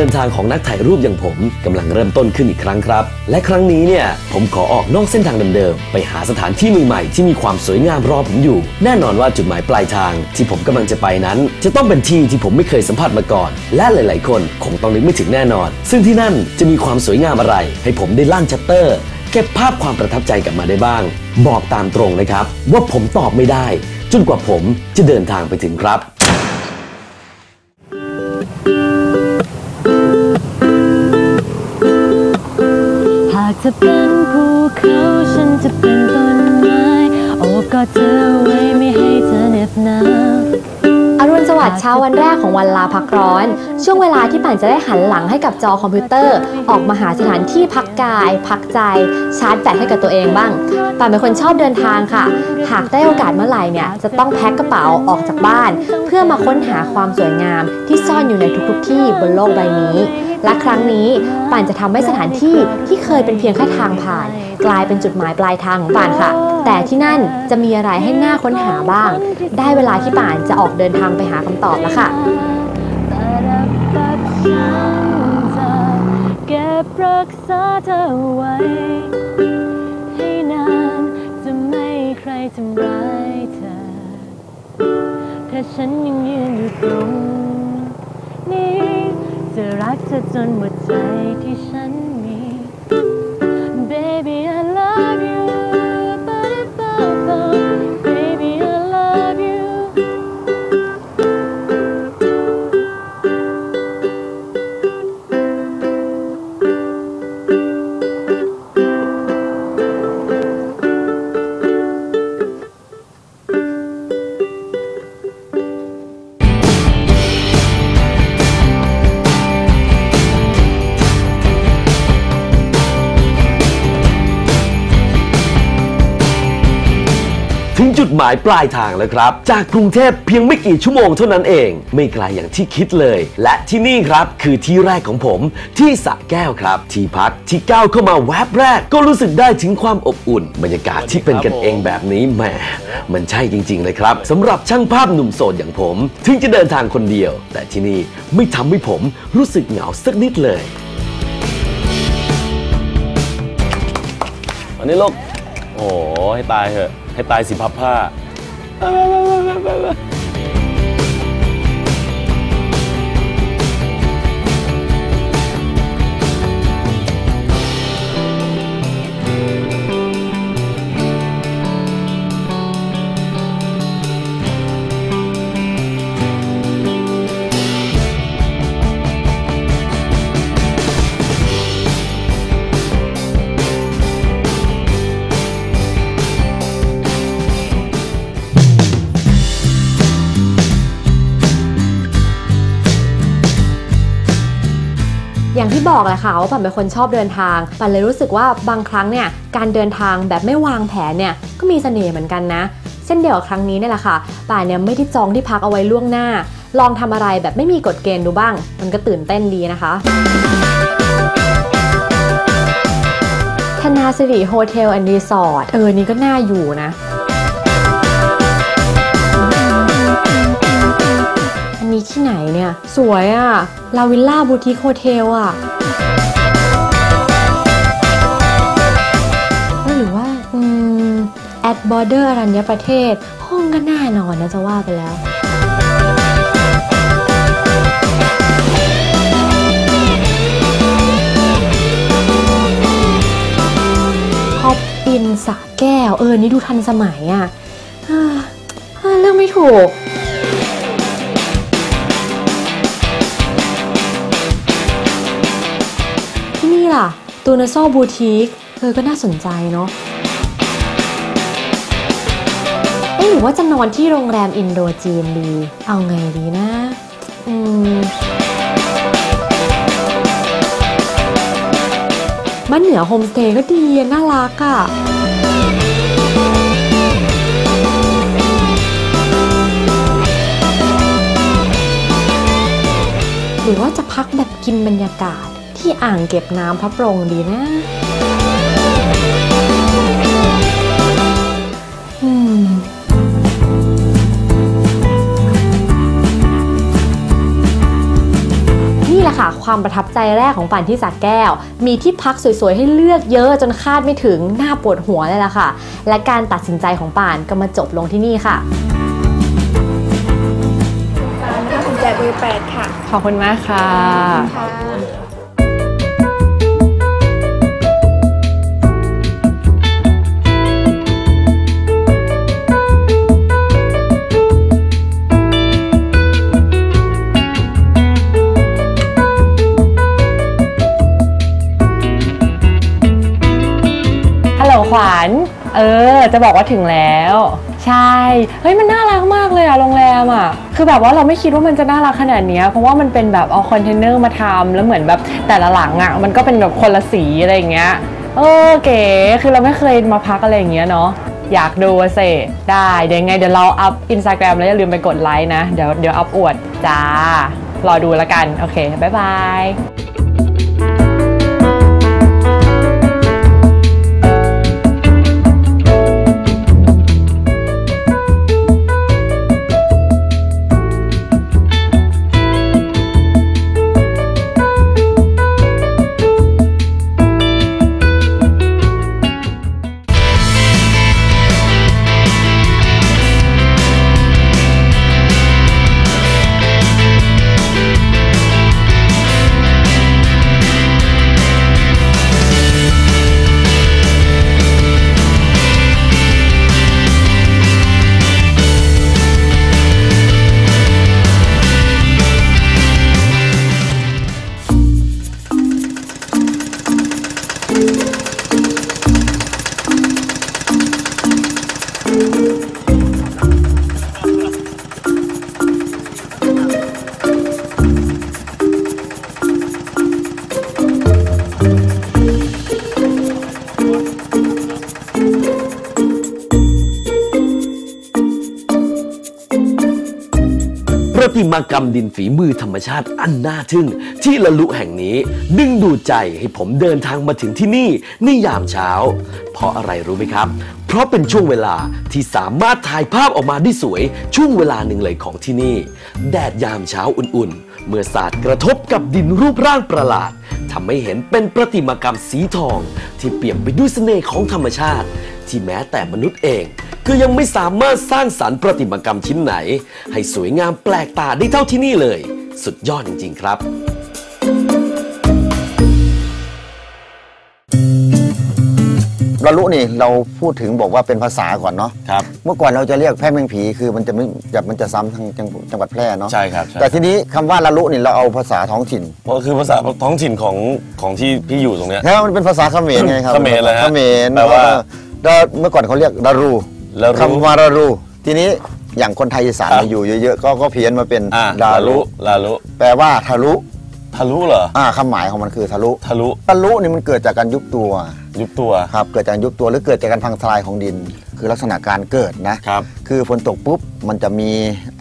เดินทางของนักถ่ายรูปอย่างผมกำลังเริ่มต้นขึ้นอีกครั้งครับ และครั้งนี้เนี่ยผมขอออกนอกเส้นทางเดิมๆไปหาสถานที่ใหม่ๆที่มีความสวยงามรอผมอยู่ แน่นอนว่าจุดหมายปลายทางที่ผมกำลังจะไปนั้น จะต้องเป็นที่ที่ผมไม่เคยสัมผัสมาก่อน และหลาย ๆ คนคงต้องนึกไม่ถึงแน่นอน ซึ่งที่นั่นจะมีความสวยงามอะไร ให้ผมได้ลั่นชัตเตอร์เก็บภาพความประทับใจกลับมาได้บ้าง บอกตามตรงนะครับ ว่าผมตอบไม่ได้ จนกว่าผมจะเดินทางไปถึงครับ จะเป็นภูเขาฉันจะเป็นต้นไม้โอบกอดเธอไว้ไม่ให้เธอเหน็บหนาวอรุณสวัสดิ์เช้าวันแรกของวันลาพักร้อนช่วงเวลาที่ป่านจะได้หันหลังให้กับจอคอมพิวเตอร์ ออกมาหาสถานที่พักกาย พักใจชาร์จแบตให้กับตัวเองบ้างป่านเป็นคนชอบเดินทางค่ะ หากได้โอกาสเมื่อไหร่เนี่ยจะต้องแพ็คกระเป๋าออกจากบ้าน เพื่อมาค้นหาความสวยงามที่ซ่อนอยู่ในทุกๆที่บนโลกใบนี้ และครั้งนี้ป่านจะทำให้สถานที่ที่เคยเป็นเพียงแค่ทางผ่าน กลายเป็นจุดหมายปลายทางของป่านค่ะ แต่ที่นั่นจะมีอะไรให้น่าค้นหาบ้าง ได้เวลาที่ป่านจะออกเดินทางไปหาคำตอบแล้วค่ะ ปักฉันจะเก็บรักษาเธอไว้ ให้นานจะไม่ใครทำร้ายเธอ ถ้าฉันยังยืนอยู่ตรงนี้ จะรักเธอจนหมดใจที่ฉันมี จุดหมายปลายทางแล้วครับ จากกรุงเทพเพียงไม่กี่ชั่วโมงเท่านั้นเอง ไม่ไกลอย่างที่คิดเลย และที่นี่ครับคือที่แรกของผมที่สระแก้วครับ ที่พักที่ก้าวเข้ามาแวบแรก ก็รู้สึกได้ถึงความอบอุ่น บรรยากาศที่เป็นกันเองแบบนี้แหมมันใช่จริง ๆ เลยครับสำหรับช่างภาพหนุ่มโสดอย่างผม ถึงจะเดินทางคนเดียว แต่ที่นี่ไม่ทำให้ผมรู้สึกเหงาสักนิดเลยอันนี้ลูกโอ้ให้ตายเถอะ ให้ตายสิพับผ้า อย่างที่บอกแหละค่ะว่าปันเป็นคนชอบเดินทาง ปันเลยรู้สึกว่าบางครั้งเนี่ยการเดินทางแบบไม่วางแผนเนี่ยก็มีเสน่ห์เหมือนกันนะ เช่นเดียวกับครั้งนี้นี่แหละค่ะป่านเนี่ยไม่ได้จองที่พักเอาไว้ล่วงหน้า ลองทำอะไรแบบไม่มีกฎเกณฑ์ดูบ้าง มันก็ตื่นเต้นดีนะคะธนาสิริโฮเทลแอนด์รีสอร์ทเออนี่ก็น่าอยู่นะีที่ไหนเนี่ย สวยอะลาวิลล่าบูติคโฮเทลอะหรือว่าอืมแอดบอร์เดอร์อรัญญประเทศ ห้องก็น่านอนนะจะว่าไปแล้วพอปินสระแก้ว เออ นี่ดูทันสมัยอะเออเรื่องไม่ถูก ตูนโซบูติกเออก็น่าสนใจเนาะเอ๊หรือว่าจะนอนที่โรงแรมอินโดจีนดี เอาไงดีนะ อืม บ้านเหนือโฮมสเตย์ก็ดีน่ารักอะหรือว่าจะพักแบบกินบรรยากาศ ที่อ่างเก็บน้ำพระโปรงดีนะ อืมนี่แหละค่ะความความประทับใจแรกของป่านที่สักแก้ว มีที่พักสวยๆ ให้เลือกเยอะจนคาดไม่ถึงหน้าปวดหัวเลยล่ะค่ะ และการตัดสินใจของป่านก็มาจบลงที่นี่ค่ะถ้าสนใจเบอร์แปดค่ะ ขอบคุณมากค่ะ ขวัญ เออ จะบอกว่าถึงแล้ว ใช่ เฮ้ย มันน่ารักมากเลยอะโรงแรมอะคือแบบว่าเราไม่คิดว่ามันจะน่ารักขนาดนี้ เพราะว่ามันเป็นแบบเอาคอนเทนเนอร์มาทำแล้วเหมือนแบบแต่ละหลังอะมันก็เป็นแบบคนละสีอะไรอย่างเงี้ย เออเก๋ คือเราไม่เคยมาพักอะไรอย่างเงี้ยเนาะอยากดูเซได้เดี๋ยวไงเดี๋ยวเราอัพอินสตาแกรมแล้วอย่าลืมไปกดไลค์นะ เดี๋ยวเดี๋ยวอัพอวดจ้ารอดูแล้วกัน โอเค บ๊ายบาย มากรรมดินฝีมือธรรมชาติอันน่าทึ่ง ที่ละลุแห่งนี้ ดึงดูดใจให้ผมเดินทางมาถึงที่นี่ในยามเช้า เพราะอะไรรู้ไหมครับ เพราะเป็นช่วงเวลาที่สามารถถ่ายภาพออกมาได้สวยช่วงเวลาหนึ่งเลยของที่นี่ แดดยามเช้าอุ่นๆ เมื่อสาดกระทบกับดินรูปร่างประหลาดทำให้เห็นเป็นประติมากรรมสีทอง ที่เปี่ยมไปด้วยเสน่ห์ของธรรมชาติ ที่แม้แต่มนุษย์เองก็ยังไม่สามารถสร้างสรรค์ประติมากรรมชิ้นไหน ให้สวยงามแปลกตาได้เท่าที่นี่เลย สุดยอดจริง ๆ ครับระลุนี่เราพูดถึงบอกว่าเป็นภาษาก่อนเนาะครับเมื่อก่อนเราจะเรียกแพร่เมืองผีคือมันจะไม่จะมันจะซ้ำทางจังจังหวัดแพร่เนาะใช่ครับใช่แต่ทีนี้คำว่าระลุนี่เราเอาภาษาท้องถิ่นเพราะคือภาษาท้องถิ่นของของที่พี่อยู่ตรงเนี้ยแล้วมันเป็นภาษาเขมรไงครับเขมรเลยฮะเขมรแปลว่า แล้วเมื่อก่อนเขาเรียกระรูระรู คำว่าระรู ทีนี้อย่างคนไทยอีสานครับมาอยู่เยอะๆก็ก็เพี้ยนมาเป็นอ่าดาลารุลุลาลุแปลว่าทะลุทะลุเหรออ่าคำหมายของมันคือทะลุ ทะลุทะลุนี่มันเกิดจากการยุบตัวยุบตัวครับ เกิดจากการยุบตัวหรือเกิดจากการพังทลายของดิน คือลักษณะการเกิดนะ ครับ คือฝนตกปุ๊บมันจะมี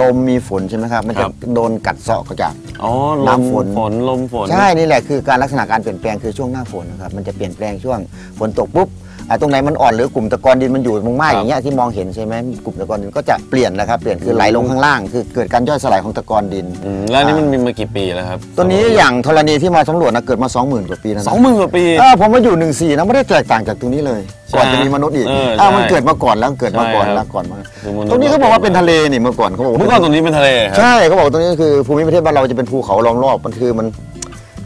ลมมีฝนใช่ไหมครับ มันคจะรับ โดนกัดเซาะก็จาก อ๋อลมน้ำฝนฝนลมฝน ใช่นี่แหละคือการลักษณะการเปลี่ยนแปลงคือช่วงหน้าฝนนะครับมันจะเปลี่ยนแปลงช่วงฝนตกปุ๊บอ่า ตรงไหนมันอ่อนหรือกลุ่มตะกอนดินมันอยู่มากๆอย่างเงี้ยที่มองเห็นใช่ไหมกลุ่มตะกอนดินก็จะเปลี่ยนนะครับเปลี่ยนคือไหลลงข้างล่าง คือเกิดการย่อยสลายของตะกอนดินอืมแล้วนี่มันมีมากี่ปีแล้วครับตัวนี้อย่างธรณีที่มาสำรวจนะเกิดมา 20,000 กว่าปีแล้วนะสองหมื่นกว่าปี เออผมมาอยู่หนึ่งสี่นะไม่ได้แตกต่างจากตรงนี้เลยใช่ก่อนจะมีมนุษย์อีกเอออ่าใช่มันเกิดมาก่อนแล้วเกิดมาก่อนใช่ครับแล้วก่อนมาคือมนุษย์ ตรงนี้เขาบอกว่าเป็นทะเลนี่เมื่อก่อนเขาบอกว่าเมื่อก่อนตรงนี้เป็นทะเลครับ ใช่เขาบอกตรงนี้คือภูมิประเทศบ้านเราจะเป็นภูเขาล้อมรอบมันคือมัน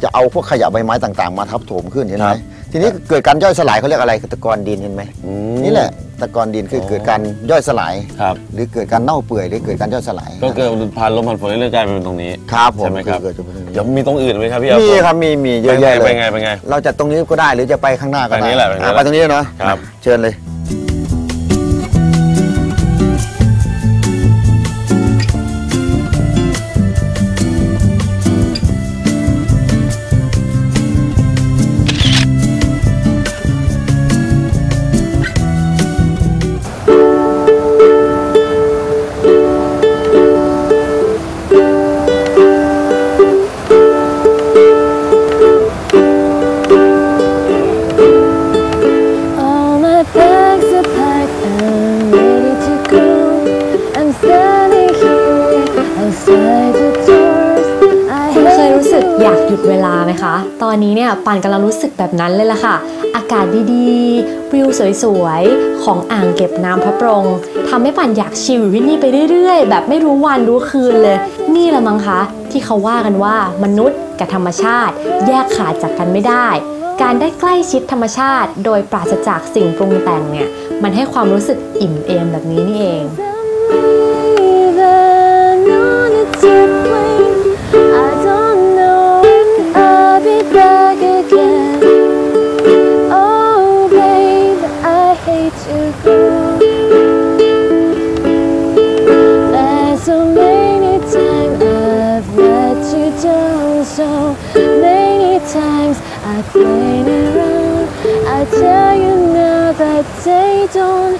จะเอาพวกขยะใบไม้ต่างๆ มาทับถมขึ้นเห็นไหคมรับ ทีนี้เกิดการย่อยสลายเขาเรียกอะไรคือตะกอนดินเห็นไหมอืมนี่แหละตะกอนดินคือออเกิดการย่อยสลายครับหรือเกิดการเน่าเปื่อยหรือเกิดการย่อยสลาย ก็เกิดผ่านลมผ่านฝนเรื่อยๆกลายเป็นตรงนี้ครับผมใช่ไหมครับเกิดจากตรงนี้เดี๋ยวมีตรงอื่นไหมครับพี่อามีโปครับมีมีเยอะแยะเลยไปไงไปไง เราจะตรงนี้ก็ได้หรือจะไปข้างหน้าก็ไปได้นี้แหละไปนี้อะแหละไปตรงนี้เนาะครับเชิญเลย ยุดเวลาไหมคะ ตอนนี้เนี่ยปันกำลังรู้สึกแบบนั้นเลยล่ะค่ะ อากาศดีๆ วิวสวยๆ ของอ่างเก็บน้ำพระปรงทำให้ปันอยากชิลอยู่ที่นี่ไปเรื่อยๆ แบบไม่รู้วันรู้คืนเลย นี่ละมั้งคะ ที่เขาว่ากันว่ามนุษย์กับธรรมชาติ แยกขาดจากกันไม่ได้การได้ใกล้ชิดธรรมชาติ โดยปราศจากสิ่งปรุงแต่งเนี่ย มันให้ความรู้สึกอิ่มเอมแบบนี้นี่เอง Played around. I tell you now that they don't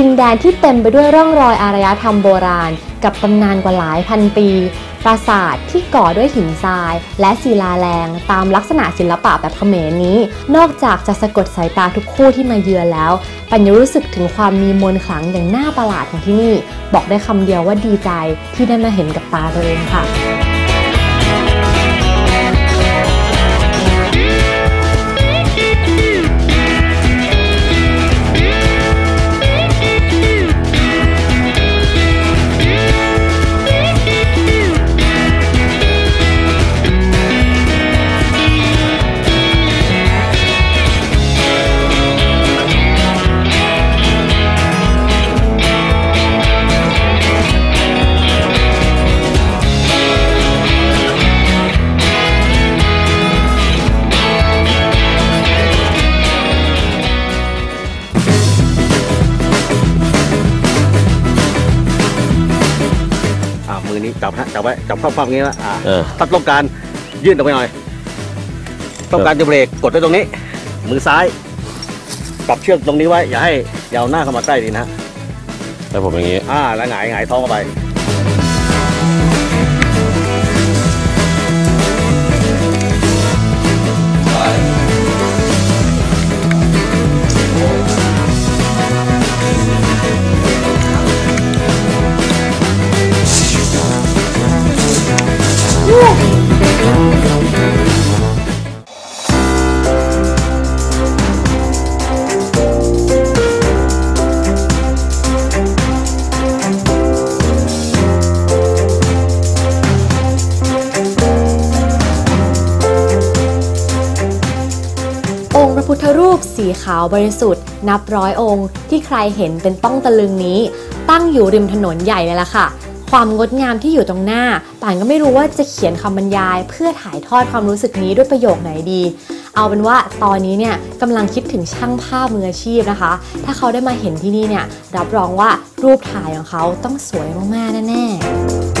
ดินแดนที่เต็มไปด้วยร่องรอยอารยธรรมโบราณ กับตำนานกว่าหลายพันปี ปราสาทที่ก่อด้วยหินทราย และศิลาแรง ตามลักษณะศิลปะแบบเขมรนี้ นอกจากจะสะกดสายตาทุกคู่ที่มาเยือนแล้ว ปัญญารู้สึกถึงความมีมนต์ขลังอย่างน่าประหลาดของที่นี่ บอกได้คำเดียวว่าดีใจที่ได้มาเห็นกับตาตัวเองค่ะ จับไว้จับคว่ำๆอย่างนี้ละอ่าเออ ถ้าต้องการยื่นออกไปหน่อย ต้องการจะเบรกกดไว้ตรงนี้ มือซ้ายปรับเชือกตรงนี้ไว้ อย่าให้อยาวหน้าเข้ามาใกล้ดีนะฮะ แล้วผมอย่างนี้ อ่าแล้วหงายหงายท้องเข้าไปาวบริสุทธิ์ นับร้อยองค์ ที่ใครเห็นเป็นต้องตะลึงนี้ ตั้งอยู่ริมถนนใหญ่เลยล่ะค่ะ ความงดงามที่อยู่ตรงหน้าป่านก็ไม่รู้ว่าจะเขียนคำบรรยาย เพื่อถ่ายทอดความรู้สึกนี้ด้วยประโยคไหนดี เอาเป็นว่าตอนนี้เนี่ยกำลังคิดถึงช่างภาพมืออาชีพนะคะ ถ้าเขาได้มาเห็นที่นี่เนี่ยรับรองว่ารูปถ่ายของเขาต้องสวยมากๆแน่ๆ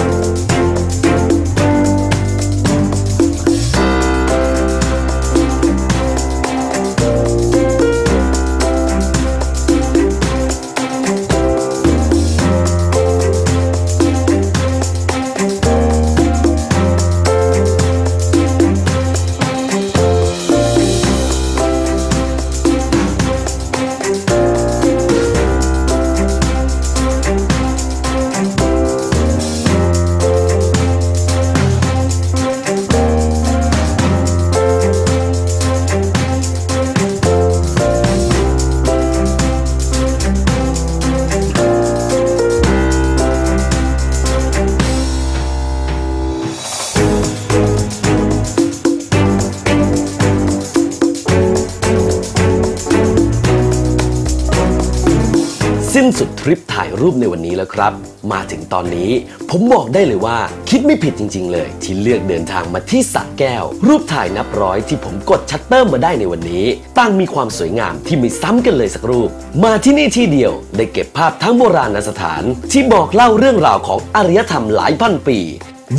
สุดทริปถ่ายรูปในวันนี้แล้วครับ มาถึงตอนนี้ผมบอกได้เลยว่า คิดไม่ผิดจริง ๆ เลย ที่เลือกเดินทางมาที่สระแก้ว รูปถ่ายนับร้อยที่ผมกดชัตเตอร์มาได้ในวันนี้ต่างมีความสวยงามที่ไม่ซ้ำกันเลยสักรูป มาที่นี่ที่เดียว ได้เก็บภาพทั้งโบราณสถาน ที่บอกเล่าเรื่องราวของอารยธรรมหลายพันปี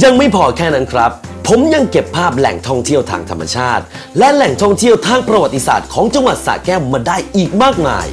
ยังไม่พอแค่นั้นครับผมยังเก็บภาพแหล่งท่องเที่ยวทางธรรมชาติ และแหล่งท่องเที่ยวทางประวัติศาสตร์ของจังหวัดสระแก้วมาได้อีกมากมาย